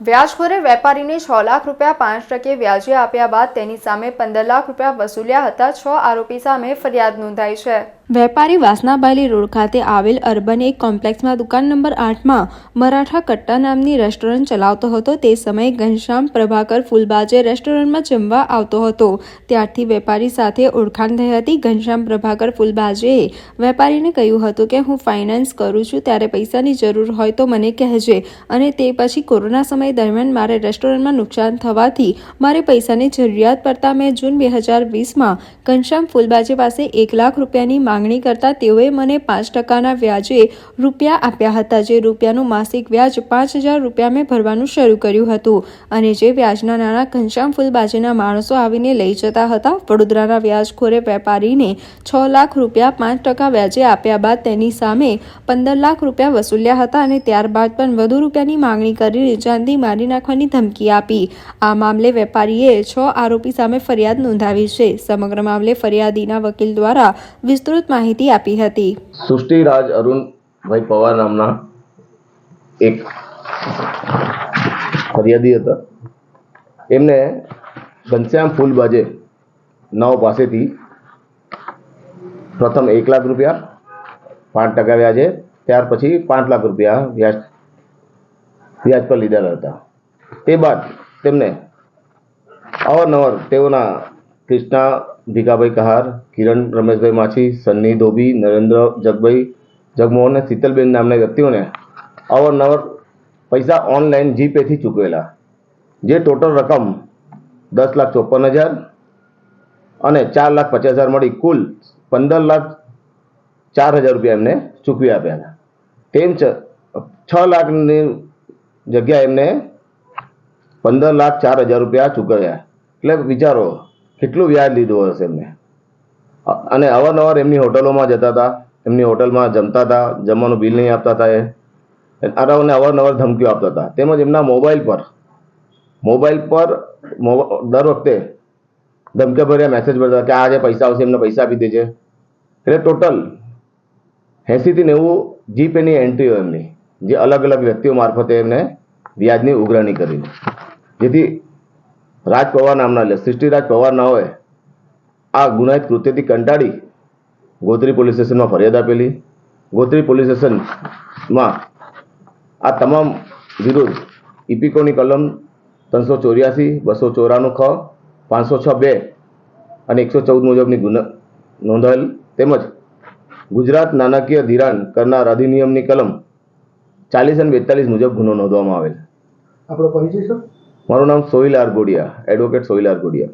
વ્યાજખોરે વેપારીને છ લાખ રૂપિયા પાંચ ટકે વ્યાજે આપ્યા બાદ તેની સામે પંદર લાખ રૂપિયા વસૂલ્યા હતા. છ આરોપી સામે ફરિયાદ નોંધાઈ છે. વેપારી વાસનાબાલી રોડ ખાતે આવેલ અર્બન એક કોમ્પ્લેક્સમાં દુકાન નંબર આઠમાં મરાઠા કટ્ટા નામની રેસ્ટોરન્ટ ચલાવતો હતો. તે સમયે ઘનશ્યામ પ્રભાકર ફૂલબાજે રેસ્ટોરન્ટમાં જમવા આવતો હતો. ત્યારથી વેપારી સાથે ઓળખાણ થઈ હતી. ઘનશ્યામ પ્રભાકર ફૂલબાજેએ વેપારીને કહ્યું હતું કે, હું ફાઇનાન્સ કરું છું, ત્યારે પૈસાની જરૂર હોય તો મને કહેજે. અને તે પછી કોરોના સમય દરમિયાન મારે રેસ્ટોરન્ટમાં નુકસાન થવાથી મારે પૈસાની જરૂરિયાત પડતા મેં જૂન બે હજાર વીસમાં ઘનશ્યામ ફૂલબાજે પાસે એક લાખ રૂપિયાની માંગણી કરતા તેઓએ મને પાંચ ટકાના વ્યાજે રૂપિયા આપ્યા હતા, જે રૂપિયાનું માસિક વ્યાજ પાંચ હજાર રૂપિયા મેં ભરવાનું શરૂ કર્યું હતું અને જે વ્યાજના નાણાં ઘનશ્યામ ફૂલબાજીના માણસો આવીને લઈ જતા હતા, વડોદરાના વ્યાજખોરે વેપારીને છ લાખ રૂપિયા પાંચ ટકા વ્યાજે આપ્યા બાદ તેની સામે પંદર લાખ રૂપિયા વસૂલ્યા હતા અને ત્યારબાદ પણ વધુ રૂપિયાની માંગણી કરીને જાનથી મારી નાખવાની ધમકી આપી. આ મામલે વેપારીએ છ આરોપી સામે ફરિયાદ નોંધાવી છે. સમગ્ર મામલે ફરિયાદીના વકીલ દ્વારા વિસ્તૃત માહિતી આપી હતી. સૃષ્ટિરાજ અરુણભાઈ પવાર નામના એક ફરિયાદી હતા. એમને ઘનશ્યામ ફૂલબાજે નવ પાસેથી પ્રથમ એક લાખ રૂપિયા પાંચ ટકા વ્યાજે ત્યાર પછી પાંચ લાખ રૂપિયા વ્યાજ વ્યાજ પર લીધેલા હતા. તે બાદ તેમને અવારનવાર તેઓના કૃષ્ણા, ભીખાભાઈ કહાર, કિરણ, રમેશભાઈ માછી, સન્ની ધોબી, નરેન્દ્ર જગભાઈ, જગમોહન અને શીતલબેન નામના વ્યક્તિઓને અવારનવાર પૈસા ઓનલાઈન જીપેથી ચૂકવેલા, જે ટોટલ રકમ દસ લાખ ચોપન હજાર અને ચાર લાખ પચાસ હજાર મળી કુલ પંદર લાખ ચાર હજાર રૂપિયા એમને ચૂકવી આપ્યા હતા તેમ છ લાખની જગ્યાએ એમને પંદર લાખ ચાર હજાર રૂપિયા ચૂકવ્યા. એટલે વિચારો કેટલું વ્યાજ લીધું હશે એમને? અને અવારનવાર એમની હોટલોમાં જતા હતા, એમની હોટલમાં જમતા હતા, જમવાનું બિલ નહીં આપતા હતા એ. આરાઓને અવારનવાર ધમકીઓ આપતા હતા. તેમજ એમના મોબાઈલ પર મોબાઈલ પર દર વખતે ધમકી ભર્યા મેસેજ ભરતા કે આ જે પૈસા આવશે, એમને પૈસા આપી દેજે. એટલે ટોટલ એંસીથી નેવું જીપેની એન્ટ્રીઓ એમની, જે અલગ અલગ વ્યક્તિઓ મારફતે એમને વ્યાજની ઉઘરાણી કરી જેથી રાજ પવાર નામના એટલે સૃષ્ટિરાજ પવાર નાઓએ આ ગુનાહિત કૃત્યથી કંટાળી ગોત્રી પોલીસ સ્ટેશનમાં ફરિયાદ આપેલી. ગોત્રી પોલીસ સ્ટેશનમાં આ તમામ વિરુદ્ધ ઇપિકોની કલમ ત્રણસો ચોર્યાસી, બસો ચોરાણું ખ, પાંચસો છ બે અને એકસો ચૌદ મુજબની ગુના, નોંધાયેલ. તેમજ ગુજરાત નાણાકીય ધિરાણ કરનાર અધિનિયમની કલમ ચાલીસ અને બેતાલીસ મુજબ ગુનો નોંધવામાં આવેલ. આપણો પરિચય, સર? મારું નામ સોહિલ આરગોડિયા એડવોકેટ સોહિલ આરગોડિયા.